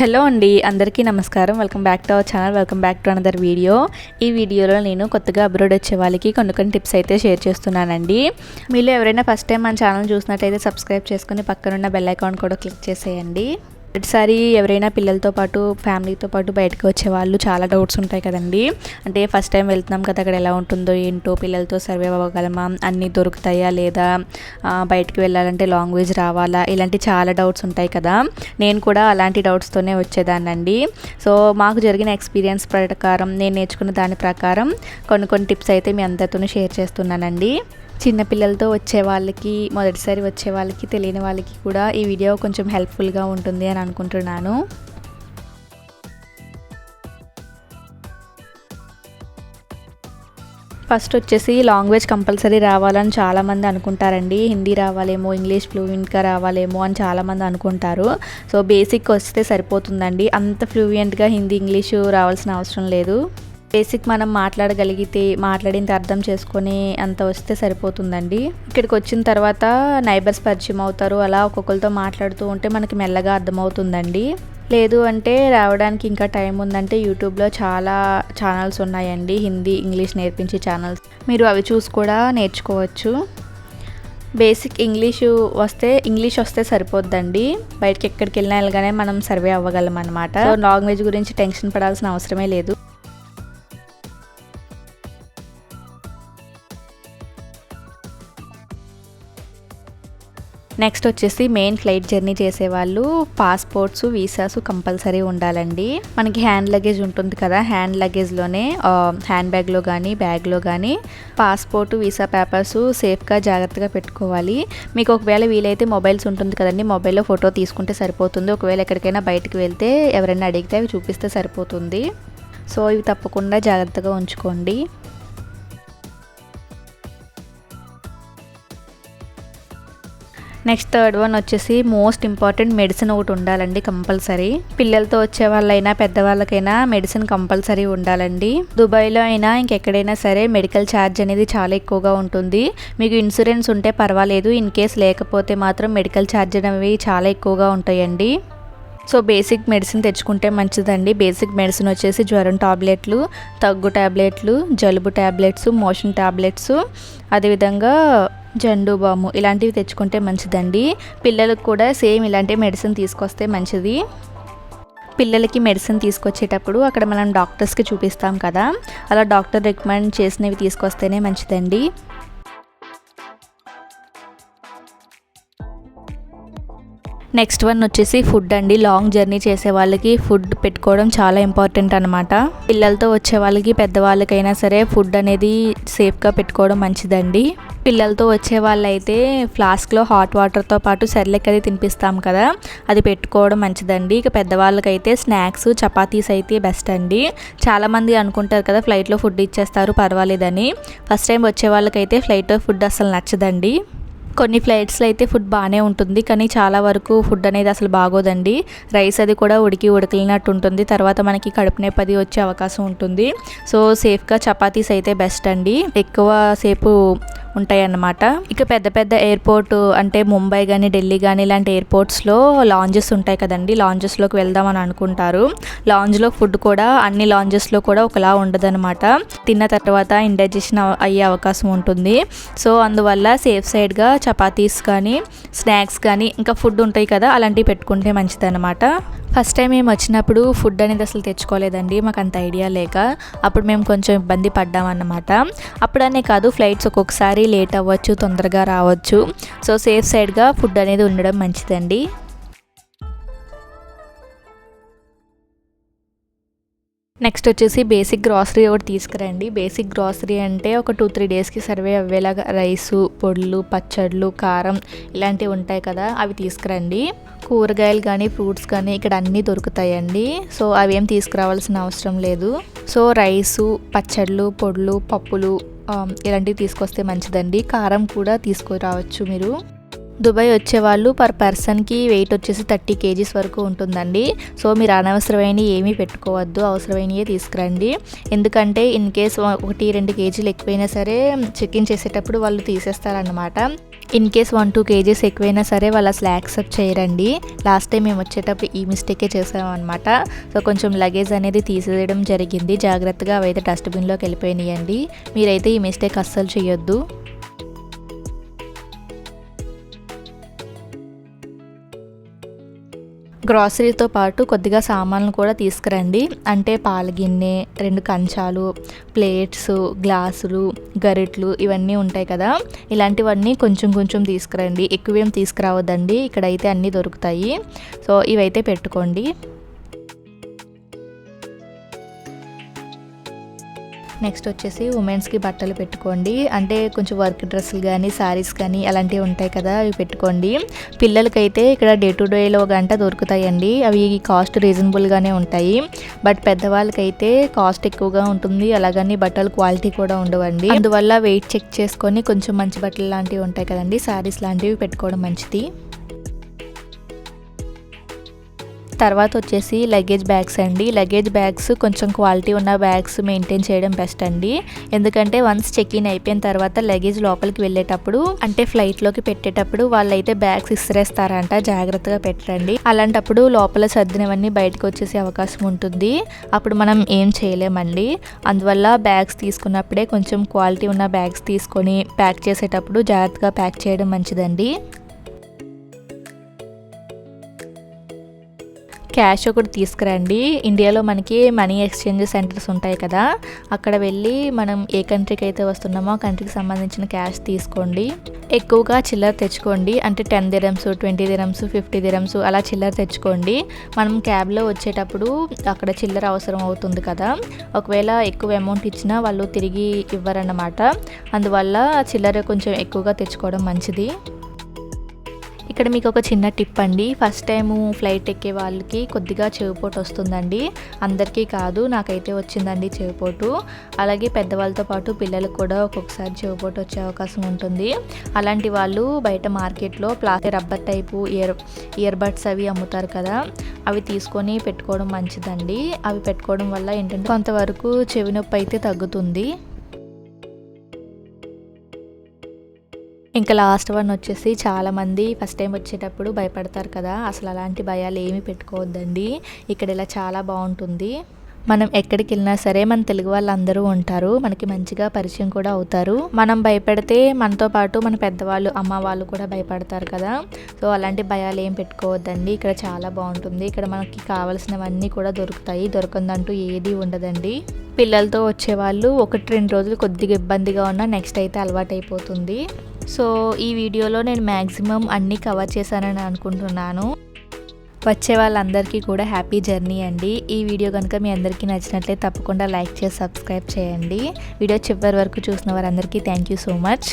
Hello అండి అందరికీ నమస్కారం. Welcome back to our channel welcome back to another video ఈ వీడియోలో నేను కొత్తగా అబ్రాడ్ వచ్చే వాళ్ళకి కొన్ని కొన్ని టిప్స్ అయితే షేర్ చేస్తున్నానండి. మీలో ఎవరైనా ఫస్ట్ టైం మన ఛానల్ చూసినట్టయితే సబ్స్క్రైబ్ చేసుకుని పక్కనున్న బెల్ ఐకాన్ కూడా క్లిక్ చేసేయండి. ప్రతిసారి ఎవరైనా పిల్లలతో పాటు ఫ్యామిలీతో పాటు బయటకు వచ్చే వాళ్ళు చాలా డౌట్స్ ఉంటాయి కదండి. అంటే ఫస్ట్ టైం వెళ్తున్నాం కదా అక్కడ ఎలా ఉంటుందో ఏంటో పిల్లలతో సర్వే అవ్వగలమా అన్నీ దొరుకుతాయా లేదా బయటకు బయటికి వెళ్ళాలంటే లాంగ్వేజ్ రావాలా ఇలాంటి చాలా డౌట్స్ ఉంటాయి కదా. నేను కూడా అలాంటి డౌట్స్తోనే వచ్చేదాన్నండి. సో మాకు జరిగిన ఎక్స్పీరియన్స్ ప్రకారం నేను నేర్చుకున్న దాని ప్రకారం కొన్ని కొన్ని టిప్స్ అయితే మీ అందరితోనూ షేర్ చేస్తున్నానండి. చిన్నపిల్లలతో వచ్చే వాళ్ళకి మొదటిసారి వచ్చే వాళ్ళకి తెలియని వాళ్ళకి కూడా ఈ వీడియో కొంచెం హెల్ప్ఫుల్గా ఉంటుంది అని అనుకుంటున్నాను. ఫస్ట్ వచ్చేసి లాంగ్వేజ్ కంపల్సరీ రావాలని చాలామంది అనుకుంటారండి. హిందీ రావాలేమో ఇంగ్లీష్ ఫ్లూయెంట్గా రావాలేమో అని చాలామంది అనుకుంటారు. సో బేసిక్ వస్తే సరిపోతుందండి. అంత ఫ్లూయెంట్గా హిందీ ఇంగ్లీషు రావాల్సిన అవసరం లేదు. బేసిక్ మనం మాట్లాడగలిగితే మాట్లాడింది అర్థం చేసుకొని అంత వస్తే సరిపోతుందండి. ఇక్కడికి వచ్చిన తర్వాత నైబర్స్ పరిచయం అవుతారు అలా ఒక్కొక్కరితో మాట్లాడుతూ ఉంటే మనకి మెల్లగా అర్థమవుతుందండి. లేదు అంటే రావడానికి ఇంకా టైం ఉందంటే యూట్యూబ్లో చాలా ఛానల్స్ ఉన్నాయండి హిందీ ఇంగ్లీష్ నేర్పించే ఛానల్స్. మీరు అవి చూసి కూడా నేర్చుకోవచ్చు. బేసిక్ ఇంగ్లీషు వస్తే ఇంగ్లీష్ వస్తే సరిపోద్దండి. బయటకి ఎక్కడికి వెళ్ళినా వెళ్ళగానే మనం సర్వే అవ్వగలం అనమాట లాంగ్వేజ్ గురించి టెన్షన్ పడాల్సిన అవసరమే లేదు. నెక్స్ట్ వచ్చేసి మెయిన్ ఫ్లైట్ జర్నీ చేసేవాళ్ళు పాస్పోర్ట్స్ వీసాస్ కంపల్సరీ ఉండాలండి. మనకి హ్యాండ్ లగేజ్ ఉంటుంది కదా హ్యాండ్ లగేజ్లోనే హ్యాండ్ బ్యాగ్లో కానీ బ్యాగ్లో కానీ పాస్పోర్ట్ వీసా పేపర్స్ సేఫ్గా జాగ్రత్తగా పెట్టుకోవాలి. మీకు ఒకవేళ వీలైతే మొబైల్స్ ఉంటుంది కదండి మొబైల్లో ఫోటో తీసుకుంటే సరిపోతుంది. ఒకవేళ ఎక్కడికైనా బయటకు వెళ్తే ఎవరైనా అడిగితే అవి చూపిస్తే సరిపోతుంది. సో ఇవి తప్పకుండా జాగ్రత్తగా ఉంచుకోండి. నెక్స్ట్ థర్డ్ వన్ వచ్చేసి మోస్ట్ ఇంపార్టెంట్ మెడిసిన్ ఒకటి ఉండాలండి కంపల్సరీ పిల్లలతో వచ్చే వాళ్ళైనా పెద్దవాళ్ళకైనా మెడిసిన్ కంపల్సరీ ఉండాలండి. దుబాయ్లో అయినా ఇంకెక్కడైనా సరే మెడికల్ ఛార్జ్ అనేది చాలా ఎక్కువగా ఉంటుంది. మీకు ఇన్సూరెన్స్ ఉంటే పర్వాలేదు ఇన్ కేస్ లేకపోతే మాత్రం మెడికల్ ఛార్జ్ అనేవి చాలా ఎక్కువగా ఉంటాయండి. సో బేసిక్ మెడిసిన్ తెచ్చుకుంటే మంచిదండి. బేసిక్ మెడిసిన్ వచ్చేసి జ్వరం టాబ్లెట్లు తగ్గు టాబ్లెట్లు జలుబు టాబ్లెట్స్ మోషన్ టాబ్లెట్స్. అదేవిధంగా జండు బాము ఇలాంటివి తెచ్చుకుంటే మంచిదండి. పిల్లలకు కూడా సేమ్ ఇలాంటి మెడిసిన్ తీసుకొస్తే మంచిది. పిల్లలకి మెడిసిన్ తీసుకొచ్చేటప్పుడు అక్కడ మనం డాక్టర్స్కి చూపిస్తాం కదా. అలా డాక్టర్ రికమెండ్ చేసినవి తీసుకొస్తేనే మంచిదండి. నెక్స్ట్ వన్ వచ్చేసి ఫుడ్ అండి. లాంగ్ జర్నీ చేసే వాళ్ళకి ఫుడ్ పెట్టుకోవడం చాలా ఇంపార్టెంట్ అనమాట పిల్లలతో వచ్చే వాళ్ళకి పెద్దవాళ్ళకైనా సరే ఫుడ్ అనేది సేఫ్గా పెట్టుకోవడం మంచిదండి. పిల్లలతో వచ్చే వాళ్ళైతే ఫ్లాస్క్లో హాట్ వాటర్తో పాటు సెర్లెక్ అది తినిపిస్తాం కదా. అది పెట్టుకోవడం మంచిదండి. ఇక పెద్దవాళ్ళకైతే స్నాక్స్ చపాతీస్ అయితే బెస్ట్ అండి. చాలామంది అనుకుంటారు కదా ఫ్లైట్లో ఫుడ్ ఇచ్చేస్తారు పర్వాలేదని. ఫస్ట్ టైం వచ్చే వాళ్ళకైతే ఫ్లైట్లో ఫుడ్ అసలు నచ్చదండి. కొన్ని ఫ్లైట్స్లో అయితే ఫుడ్ బాగానే ఉంటుంది. కానీ చాలా వరకు ఫుడ్ అనేది అసలు బాగోదండి. రైస్ అది కూడా ఉడికి ఉడకలినట్టు ఉంటుంది. తర్వాత మనకి కడుపు నొప్పి వచ్చే అవకాశం ఉంటుంది. సో సేఫ్గా చపాతీస్ అయితే బెస్ట్ అండి. ఎక్కువ సేపు ఉంటాయి అన్నమాట ఇక పెద్ద పెద్ద ఎయిర్పోర్ట్ అంటే ముంబై కానీ ఢిల్లీ కానీ ఇలాంటి ఎయిర్పోర్ట్స్లో లాంజెస్ ఉంటాయి కదండి. లాంజెస్లోకి వెళ్దామని అనుకుంటారు. లాంజ్లో ఫుడ్ కూడా అన్ని లాంజెస్లో కూడా ఒకలా ఉండదన్నమాట. తిన్న తర్వాత ఇండైజెషన్ అయ్యే అవకాశం ఉంటుంది. సో అందువల్ల సేఫ్ సైడ్గా చపాతీస్ కానీ స్నాక్స్ కానీ ఇంకా ఫుడ్ ఉంటాయి కదా అలాంటివి పెట్టుకుంటే మంచిదన్నమాట. ఫస్ట్ టైం మేము వచ్చినప్పుడు ఫుడ్ అనేది అసలు తెచ్చుకోలేదండి మాకు అంత ఐడియా లేక. అప్పుడు మేము కొంచెం ఇబ్బంది పడ్డామన్నమాట అప్పుడనే కాదు ఫ్లైట్స్ ఒక్కొక్కసారి లేట్ అవ్వచ్చు తొందరగా రావచ్చు. సో సేఫ్ సైడ్గా ఫుడ్ అనేది ఉండడం మంచిదండి. నెక్స్ట్ వచ్చేసి బేసిక్ గ్రాసరీ ఒకటి తీసుకురండి. బేసిక్ గ్రాసరీ అంటే ఒక టూ త్రీ డేస్కి సర్వే అవ్వేలాగా రైసు పొడులు పచ్చళ్ళు కారం ఇలాంటివి ఉంటాయి కదా అవి తీసుకురండి. కూరగాయలు కానీ ఫ్రూట్స్ కానీ ఇక్కడ అన్నీ దొరుకుతాయండి. సో అవి ఏం తీసుకురావాల్సిన అవసరం లేదు. సో రైసు పచ్చళ్ళు పొడులు పప్పులు um, ఇలాంటివి తీసుకొస్తే మంచిదండి. కారం కూడా తీసుకురావచ్చు మీరు. దుబాయ్ వచ్చేవాళ్ళు పర్ పర్సన్కి వెయిట్ వచ్చేసి థర్టీ కేజీస్ వరకు ఉంటుందండి. సో మీరు అనవసరమైన ఏమీ పెట్టుకోవద్దు. అవసరమైనవి తీసుకురండి. ఎందుకంటే ఇన్ కేస్ ఒకటి రెండు కేజీలు ఎక్కువైనా సరే చెక్ ఇన్ చేసేటప్పుడు వాళ్ళు తీసేస్తారనమాట in case one two K Gs ఎక్కువైనా సరే వాళ్ళు అసలు యాక్సెప్ట్ చేయరండి. లాస్ట్ టైం మేము వచ్చేటప్పుడు ఈ మిస్టేకే చేసామన్నమాట. సో కొంచెం లగేజ్ అనేది తీసేయడం జరిగింది. జాగ్రత్తగా అవైతే డస్ట్బిన్లోకి వెళ్ళిపోయినాయండి. మీరైతే ఈ మిస్టేక్ అస్సలు చేయొద్దు గ్రాసరీతో పాటు కొద్దిగా సామాన్లు కూడా తీసుకురండి. అంటే పాల గిన్నె రెండు కంచాలు ప్లేట్స్ గ్లాసులు గరిట్లు ఇవన్నీ ఉంటాయి కదా. ఇలాంటివన్నీ కొంచెం కొంచెం తీసుకురండి. ఎక్కువేం తీసుకురావద్దండి. ఇక్కడైతే అన్నీ దొరుకుతాయి. సో ఇవైతే పెట్టుకోండి. నెక్స్ట్ వచ్చేసి ఉమెన్స్కి బట్టలు పెట్టుకోండి. అంటే కొంచెం వర్క్ డ్రెస్సులు కానీ శారీస్ కానీ అలాంటివి ఉంటాయి కదా అవి పెట్టుకోండి. పిల్లలకైతే ఇక్కడ డే టు డేలో గంట దొరుకుతాయండి. అవి కాస్ట్ రీజనబుల్గానే ఉంటాయి. బట్ పెద్దవాళ్ళకైతే కాస్ట్ ఎక్కువగా ఉంటుంది. అలాగని బట్టలు క్వాలిటీ కూడా ఉండవండి. అందువల్ల వెయిట్ చెక్ చేసుకొని కొంచెం మంచి బట్టలు లాంటివి ఉంటాయి కదండి శారీస్ లాంటివి పెట్టుకోవడం మంచిది. తర్వాత వచ్చేసి లగేజ్ బ్యాగ్స్ అండి. లగేజ్ బ్యాగ్స్ కొంచెం క్వాలిటీ ఉన్న బ్యాగ్స్ మెయింటైన్ చేయడం బెస్ట్ అండి. ఎందుకంటే వన్స్ చెక్ ఇన్ అయిపోయిన తర్వాత లగేజ్ లోపలికి వెళ్ళేటప్పుడు అంటే ఫ్లైట్లోకి పెట్టేటప్పుడు వాళ్ళైతే బ్యాగ్స్ ఇసిరేస్తారంట జాగ్రత్తగా పెట్టండి అలాంటప్పుడు లోపల సర్దినవన్నీ బయటకు వచ్చేసే అవకాశం ఉంటుంది. అప్పుడు మనం ఏం చేయలేమండి. అందువల్ల బ్యాగ్స్ తీసుకున్నప్పుడే కొంచెం క్వాలిటీ ఉన్న బ్యాగ్స్ తీసుకొని ప్యాక్ చేసేటప్పుడు జాగ్రత్తగా ప్యాక్ చేయడం మంచిదండి. క్యాష్ ఒకటి తీసుకురండి. ఇండియాలో మనకి మనీ ఎక్స్చేంజ్ సెంటర్స్ ఉంటాయి కదా అక్కడ వెళ్ళి మనం ఏ కంట్రీకి అయితే వస్తున్నామో ఆ కంట్రీకి సంబంధించిన క్యాష్ తీసుకోండి. ఎక్కువగా చిల్లర తెచ్చుకోండి. అంటే ten dirhams twenty dirhams fifty dirhams అలా చిల్లర తెచ్చుకోండి. మనం క్యాబ్లో వచ్చేటప్పుడు అక్కడ చిల్లర అవసరం అవుతుంది కదా ఒకవేళ ఎక్కువ అమౌంట్ ఇచ్చినా వాళ్ళు తిరిగి ఇవ్వరన్నమాట. అందువల్ల చిల్లర కొంచెం ఎక్కువగా తెచ్చుకోవడం మంచిది. ఇక్కడ మీకు ఒక చిన్న టిప్ అండి. ఫస్ట్ టైము ఫ్లైట్ ఎక్కే వాళ్ళకి కొద్దిగా చెవిపోటు వస్తుందండి. అందరికీ కాదు నాకైతే వచ్చిందండి చెవిపోటు. అలాగే పెద్దవాళ్ళతో పాటు పిల్లలకు కూడా ఒక్కొక్కసారి చెవిపోటు వచ్చే అవకాశం ఉంటుంది. అలాంటి వాళ్ళు బయట మార్కెట్లో plastic rubber type ear ear buds అవి అమ్ముతారు కదా అవి తీసుకొని పెట్టుకోవడం మంచిదండి. అవి పెట్టుకోవడం వల్ల ఏంటంటే కొంతవరకు చెవి నొప్పి అయితే తగ్గుతుంది. ఇంకా లాస్ట్ వన్ వచ్చేసి చాలామంది ఫస్ట్ టైం వచ్చేటప్పుడు భయపడతారు కదా. అసలు అలాంటి భయాలు ఏమీ పెట్టుకోవద్దండి. ఇక్కడ ఇలా చాలా బాగుంటుంది. మనం ఎక్కడికి వెళ్ళినా సరే మన తెలుగు వాళ్ళందరూ ఉంటారు. మనకి మంచిగా పరిచయం కూడా అవుతారు. మనం భయపడితే మనతో పాటు మన పెద్దవాళ్ళు అమ్మ వాళ్ళు కూడా భయపడతారు కదా. సో అలాంటి భయాలు ఏం పెట్టుకోవద్దండి. ఇక్కడ చాలా బాగుంటుంది. ఇక్కడ మనకి కావాల్సినవన్నీ కూడా దొరుకుతాయి. దొరకందంటూ ఏది ఉండదండి. పిల్లలతో వచ్చేవాళ్ళు ఒకటి రెండు రోజులు కొద్దిగా ఇబ్బందిగా ఉన్నా నెక్స్ట్ అయితే అలవాటు అయిపోతుంది సో ఈ వీడియోలో నేను మ్యాక్సిమం అన్నీ కవర్ చేశానని అనుకుంటున్నాను. వచ్చే వాళ్ళందరికీ కూడా హ్యాపీ జర్నీ అండి. ఈ వీడియో కనుక మీ అందరికీ నచ్చినట్లయితే తప్పకుండా లైక్ చేసి సబ్స్క్రైబ్ చేయండి. వీడియో చివరి వరకు చూసిన వారందరికీ థ్యాంక్ యూ సో మచ్